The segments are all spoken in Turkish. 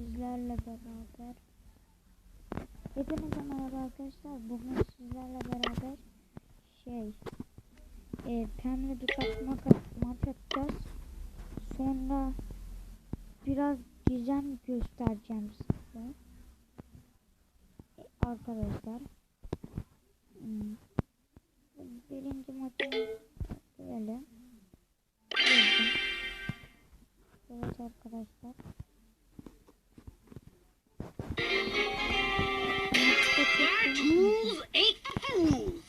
sizlerle beraber Hepinize merhaba arkadaşlar. Bugün sizlerle beraber şey e, Pem'le birkaç maç, atacağız. Sonra biraz gizem göstereceğim size. E, arkadaşlar. Hmm. Birinci maçı böyle. Evet arkadaşlar. Tools ain't for fools.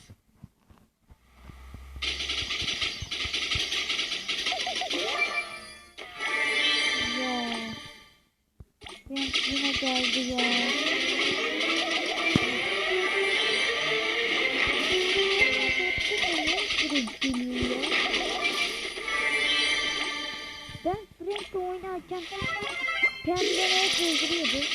Ya. Prince yine geldi ya. Ben Frank'le oynarken kendine hep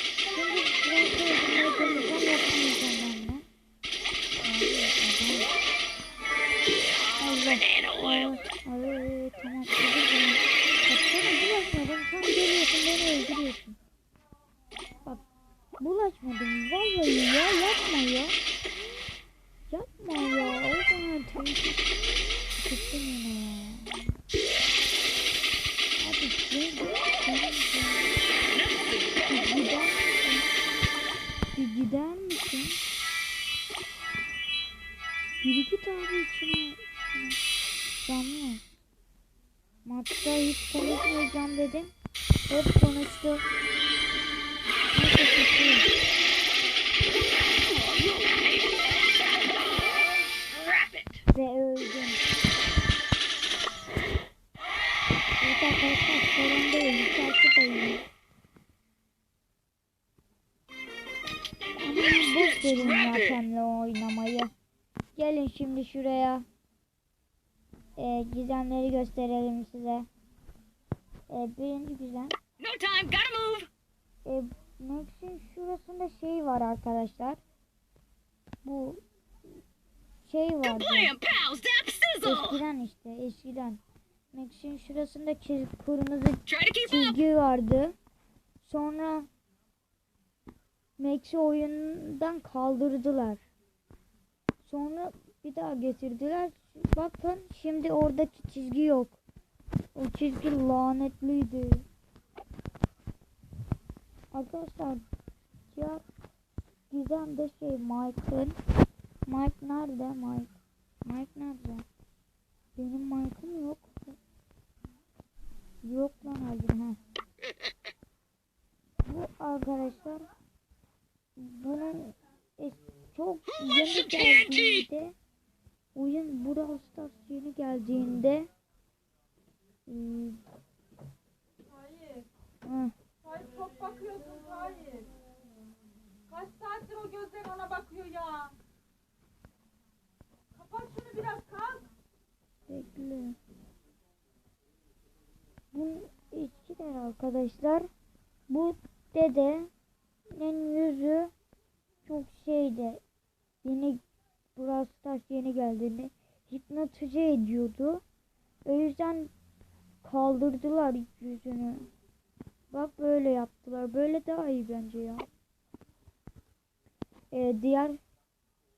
ay, tamam özür dilerim. Bak. Sen geliyorsun beni öldürüyorsun. Bak bulaşmadım. Vallahi ya yapma ya. Yapma ya. O zaman temizlik. Çıktım yine ya. Şey Nothing. bir gider misin? Bir gider misin? Yürü git abi içine. içine. Maçta hiç konuşmayacağım dedim. Hep konuştu. Neyse it. Ve öldüm. Evet arkadaşlar sorun değil. Takip edin. Ama boş verin Pem'le oynamayı. Gelin şimdi şuraya. Ee, gizemleri gösterelim size. Ee, birinci gizem. No time. Gotta move. E, Max'in şurasında şey var arkadaşlar. Bu şey sizzle. Eskiden işte eskiden. Max'in şurasında çiz, kırmızı çizgi vardı. Sonra Max'i oyundan kaldırdılar. Sonra bir daha getirdiler. Bakın şimdi oradaki çizgi yok. O çizgi lanetliydi. Arkadaşlar ya Gizem de şey Mike'ın Mike nerede Mike? Mike nerede? Benim Mike'ım yok. Yok lan harbiden ha. Bu arkadaşlar bunun çok yeni geldiğinde oyun Brawl Stars yeni geldiğinde ıı, Hayır. hı, Hayır çok bakıyorsun hayır. Kaç saattir o gözler ona bakıyor ya. Kapat şunu biraz kalk. bekle. Bu eskiler arkadaşlar. Bu dedenin yüzü çok şeydi. Yeni Brawl Stars yeni geldiğinde hipnotize ediyordu. O yüzden kaldırdılar yüzünü. Bak böyle yaptılar. Böyle daha iyi bence ya. Ee, diğer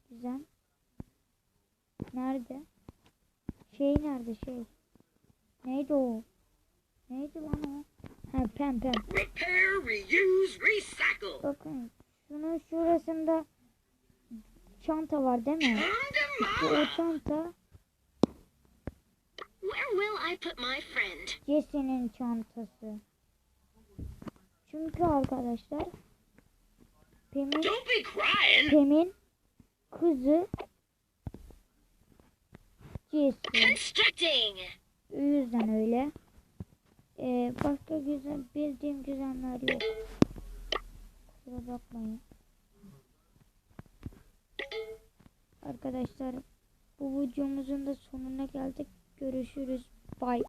güzel. Nerede? Şey nerede şey? Neydi o? Neydi lan o? Ha pem pem. Repair, reuse, recycle. Bakın şunun şurasında çanta var değil mi? To o çanta? Jesse'nin çantası. Çünkü arkadaşlar Pem'in. Pem'in kızı Jesse. O yüzden öyle. Ee, başka güzel bildiğim güzeller yok. Kusura bakmayın. Arkadaşlar bu videomuzun da sonuna geldik. Görüşürüz. Bye.